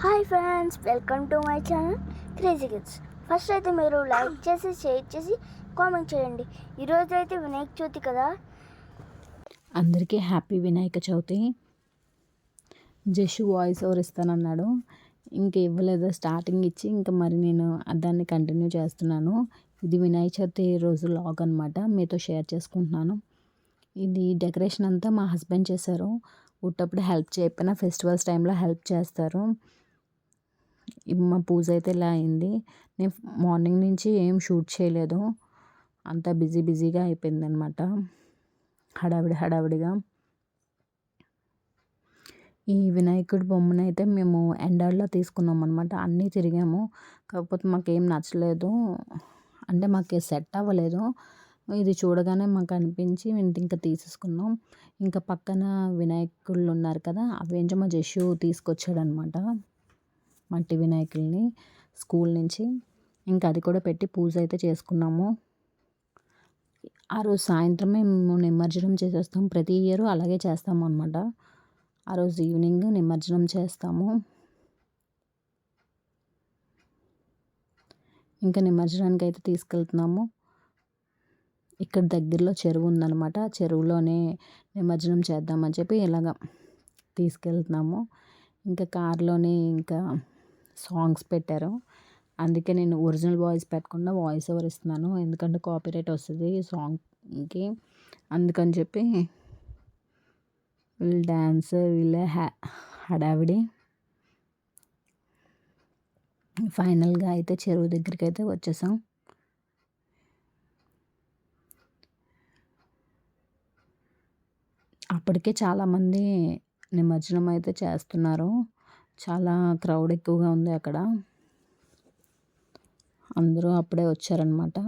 Hi friends welcome to my channel crazy kids. First అయితే మీరు like చేసి share చేసి కామెంట్ చేయండి. ఈరోజు అయితే వినాయక చవితి కదా? అందరికీ హ్యాపీ వినాయక చవితి. జష్ వాయిస్ ఓవర్ ఇస్తానన్నాడు. ఇంకా ఇవ్వలేదు స్టార్టింగ్ ఇచ్చి ఇంకా మరి నేను దాన్ని కంటిన్యూ చేస్తున్నాను. ఇది వినాయక చవితి రోజు లాగ్ అనమాట మీతో షేర్ చేసుకుంటున్నాను. ఇది డెకరేషన్ అంతా మా హస్బెండ్ చేశారు. ఉట్టప్పుడు హెల్ప్ చేయకపోయినా ఫెస్టివల్స్ టైంలో హెల్ప్ చేస్తారు. మా పూజ అయితే ఇలా అయింది. నేను మార్నింగ్ నుంచి ఏం షూట్ చేయలేదు. అంతా బిజీ బిజీగా అయిపోయిందనమాట. హడావిడి హడావిడిగా. ఈ వినాయకుడి బొమ్మను అయితే మేము ఎండాల్లో తీసుకున్నాం అనమాట అన్నీ తిరిగాము. కాకపోతే మాకేం నచ్చలేదు. అంటే మాకు సెట్ అవ్వలేదు. ఇది చూడగానే మాకు అనిపించి మేము ఇంకా తీసేసుకున్నాం. ఇంకా పక్కన వినాయకుళ్ళు ఉన్నారు కదా అవేంటో మా జషు తీసుకొచ్చాడనమాట. మట్టి వినాయకుల్ని స్కూల్ నుంచి. ఇంకా అది కూడా పెట్టి పూజ అయితే చేసుకున్నాము. ఆ రోజు సాయంత్రమే మేము నిమజ్జనం చేసేస్తాం. ప్రతి ఇయర్ అలాగే చేస్తాము అనమాట ఆ రోజు ఈవినింగ్ నిమజ్జనం చేస్తాము. ఇంకా నిమజ్జనానికి అయితే తీసుకెళ్తున్నాము. ఇక్కడ దగ్గరలో చెరువు ఉందన్నమాట. ఆ చెరువులోనే నిమజ్జనం చేద్దామని చెప్పి ఇలాగ తీసుకెళ్తున్నాము. ఇంకా కార్లోనే ఇంకా సాంగ్స్ పెట్టారు. అందుకే నేను ఒరిజినల్ వాయిస్ పెట్టకుండా వాయిస్ ఓవర్ ఇస్తున్నాను. ఎందుకంటే కాపీరైట్ వస్తుంది సాంగ్కి. అందుకని చెప్పి వీళ్ళు డ్యాన్స్ వీళ్ళ హ్యా హడావిడి. ఫైనల్గా అయితే చెరువు దగ్గరికి అయితే వచ్చేసాం. అప్పటికే చాలామంది నిమజ్జనం అయితే చేస్తున్నారు. చాలా క్రౌడ్ ఎక్కువగా ఉంది అక్కడ. అందరూ అప్పుడే వచ్చారనమాట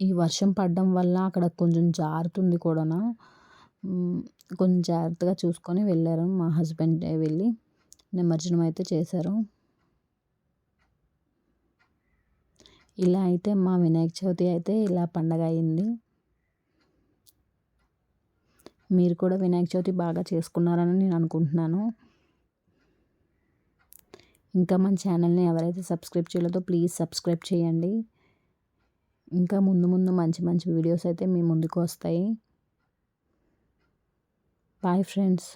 ఈ వర్షం పడడం వల్ల అక్కడ కొంచెం జారుతుంది కూడా కొంచెం జాగ్రత్తగా చూసుకొని వెళ్ళారు మా హస్బెండ్ వెళ్ళి. నిమజ్జనం అయితే చేశారు. ఇలా అయితే మా వినాయక చవితి అయితే ఇలా పండగ అయింది. మీరు కూడా వినాయక చవితి బాగా చేసుకున్నారని నేను అనుకుంటున్నాను. ఇంకా మన ఛానల్ని ఎవరైతే సబ్స్క్రైబ్ చేయలేదో ప్లీజ్ సబ్స్క్రైబ్ చేయండి. ఇంకా ముందు ముందు మంచి మంచి వీడియోస్ అయితే మీ ముందుకు వస్తాయి. Bye friends